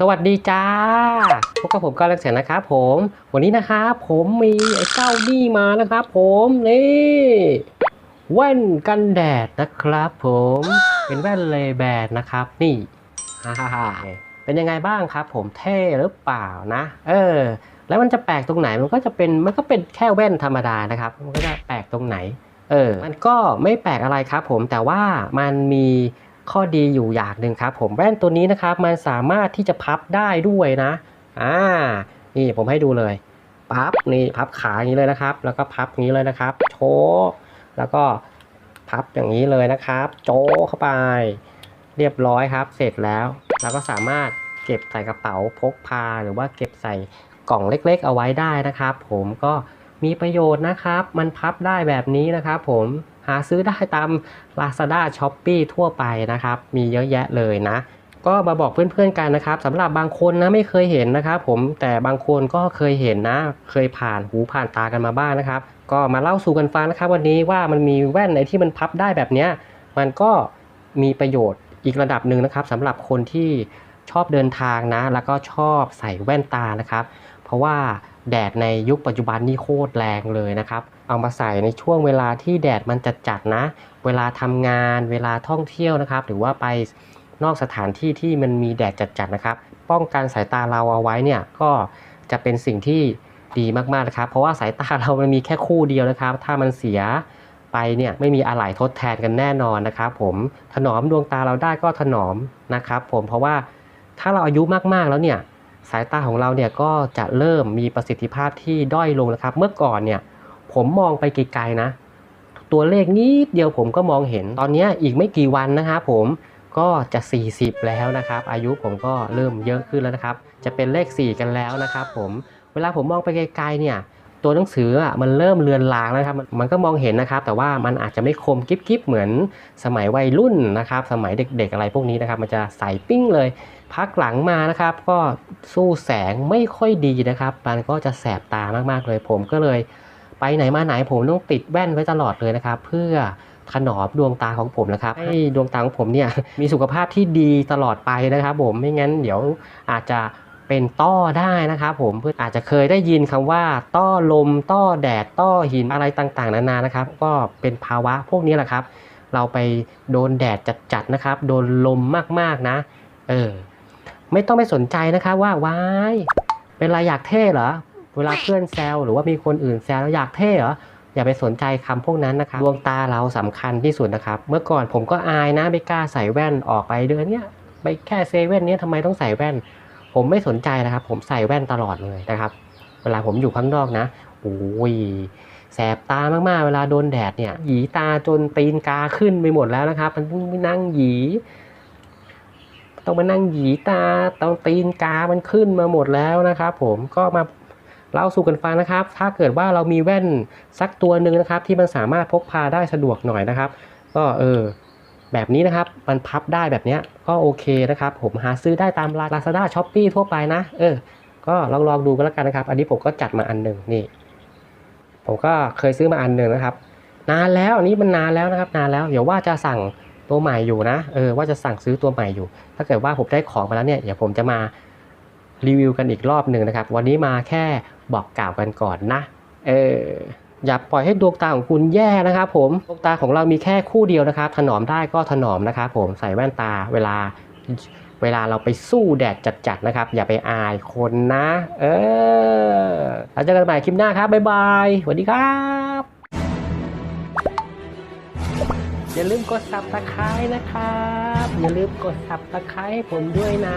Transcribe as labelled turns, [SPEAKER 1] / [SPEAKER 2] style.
[SPEAKER 1] สวัสดีจ้า พบกับผมกาลักเสียนะครับผม วันนี้นะครับผมมีไอ้เจ้านี่มานะครับผมนี่แว่นกันแดดนะครับผมเป็นแว่นเลแบนนะครับนี่ฮ่าฮ่าเป็นยังไงบ้างครับ ผมเท่หรือเปล่านะ เออ แล้วมันจะแปลกตรงไหนมันก็จะเป็นมันก็เป็นแค่แว่นธรรมดานะครับ มันก็จะแปลกตรงไหน เออ มันก็ไม่แปลกอะไรครับ ผมแต่ว่ามันมี ข้อดีอยู่อย่างหนึ่งครับ ผมแว่นตัวนี้นะครับมันสามารถที่จะพับได้ด้วยนะอ่านี่ผมให้ดูเลยพับนี่พับขาอย่างนี้เลยนะครับ แล้วก็พับอย่างนี้เลยนะครับ โชว์แล้วก็พับอย่างนี้เลยนะครับ โจเข้าไป เรียบร้อยครับ เสร็จแล้วเราก็สามารถเก็บใส่กระเป๋าพกพา หรือว่าเก็บใส่กล่องเล็กๆ เอาไว้ได้นะครับ ผมก็มีประโยชน์นะครับ มันพับได้แบบนี้นะครับ ผม หาซื้อได้ตาม Lazada s h o p e e ทั่วไปนะครับ มีเยอะแยะเลยนะ ก็มาบอกเพื่อนๆกันนะครับสำหรับบางคนนะไม่เคยเห็นนะครับผมแต่บางคนก็เคยเห็นนะ เคยผ่านหูผ่านตากันมาบ้างนะครับ ก็มาเล่าสู่กันฟังนะครับ วันนี้ว่ามันมีแว่นไหนที่มันพับได้แบบนี้มันก็มีประโยชน์อีกระดับหนึ่งนะครับสำหรับคนที่ชอบเดินทางนะ แล้วก็ชอบใส่แว่นตานะครับ เพราะว่า แดดในยุคปัจจุบันนี่โคตรแรงเลยนะครับ เอามาใส่ในช่วงเวลาที่แดดมันจัดๆนะ เวลาทำงานเวลาท่องเที่ยวนะครับ หรือว่าไปนอกสถานที่ที่มันมีแดดจัดๆนะครับ ป้องกันสายตาเราเอาไว้เนี่ยก็จะเป็นสิ่งที่ดีมากๆนะครับ เพราะว่าสายตาเรามันมีแค่คู่เดียวนะครับ ถ้ามันเสียไปเนี่ยไม่มีอะไรทดแทนกันแน่นอนนะครับ ผมถนอมดวงตาเราได้ก็ถนอมนะครับ ผมเพราะว่าถ้าเราอายุมากๆแล้วเนี่ย สายตาของเราเนี่ยก็จะเริ่มมีประสิทธิภาพที่ด้อยลงนะครับ เมื่อก่อนเนี่ยผมมองไปไกลๆนะ ตัวเลขนิดเดียวผมก็มองเห็นตอนนี้อีกไม่กี่วันนะครับผมก็จะ 40 แล้วนะครับ อายุผมก็เริ่มเยอะขึ้นแล้วนะครับ จะเป็นเลข 4 กันแล้วนะครับผมเวลาผมมองไปไกลๆเนี่ยตัวหนังสืออะมันเริ่มเลือนลางแล้วครับมันมันก็มองเห็นนะครับ แต่ว่ามันอาจจะไม่คมกิ๊บๆเหมือนสมัยวัยรุ่นนะครับ สมัยเด็กๆอะไรพวกนี้นะครับ มันจะใสปิ้งเลย พักหลังมานะครับ ก็สู้แสงไม่ค่อยดีนะครับ มันก็จะแสบตามากๆเลยผมก็เลยไปไหนมาไหนผมต้องติดแว่นไว้ตลอดเลยนะครับ เพื่อถนอมดวงตาของผมนะครับให้ดวงตาของผมเนี่ยมีสุขภาพที่ดีตลอดไปนะครับ ผมไม่งั้นเดี๋ยวอาจจะเป็นต้อได้นะครับผมเพื่ออาจจะเคยได้ยินคำว่า ต้อลม ต้อแดด ต้อหินอะไรต่างๆ นานานะครับ ก็เป็นภาวะพวกนี้แหละครับ เราไปโดนแดดจัดๆนะครับ โดนลมมากๆนะ เออ ไม่ต้องไปสนใจนะครับว่าว้ายเป็นไรอยากเท่เหรอ เวลาเพื่อนแซวหรือว่ามีคนอื่นแซวแล้วอยากเท่เหรออย่าไปสนใจคำพวกนั้นนะครับดวงตาเราสำคัญที่สุดนะครับ เมื่อก่อนผมก็อายนะไม่กล้าใส่แว่นออกไปเดินเนี่ยไปแค่เซเว่นเนี้ยทำไมต้องใส่แว่น ผมไม่สนใจนะครับ ผมใส่แว่นตลอดเลยนะครับ เวลาผมอยู่ข้างนอกนะโอ้ยแสบตามากๆ เวลาโดนแดดเนี่ยหยีตาจนตีนกาขึ้นไปหมดแล้วนะครับ มันต้องนั่งหยี ต้องมานั่งหยีตาต้องตีนกา มันขึ้นมาหมดแล้วนะครับ ผมก็มาเล่าสู่กันฟังนะครับ ถ้าเกิดว่าเรามีแว่นสักตัวหนึ่งนะครับ ที่มันสามารถพกพาได้สะดวกหน่อยนะครับ ก็เออแบบนี้นะครับ มันพับได้แบบนี้ก็โอเคนะครับ ผมหาซื้อได้ตาม Lazada s h o p e e ทั่วไปนะ เออ ก็ลองลองดูกันแล้วกันนะครับ อันนี้ผมก็จัดมาอันหนึ่งนี่ ผมก็เคยซื้อมาอันหนึ่งนะครับ นานแล้วอันนี้มันนานแล้วนะครับ นานแล้ว เดี๋ยวว่าจะสั่ง ตัวใหม่อยู่นะเออว่าจะสั่งซื้อตัวใหม่อยู่ ถ้าเกิดว่าผมได้ของมาแล้วเนี่ยเดี๋ยวผมจะมารีวิวกันอีกรอบหนึ่งนะครับ วันนี้มาแค่บอกกล่าวกันก่อนนะเอออย่าปล่อยให้ดวงตาของคุณแย่นะครับผมดวงตาของเรามีแค่คู่เดียวนะครับ ถนอมได้ก็ถนอมนะครับผมใส่แว่นตาเวลาเวลาเราไปสู้แดดจัดๆนะครับ อย่าไปอายคนนะ เออแล้วเจอกันใหม่คลิปหน้าครับ บ๊ายบายสวัสดีครับ อย่าลืมกด subscribe นะครับ อย่าลืมกด subscribe ผมด้วยนะ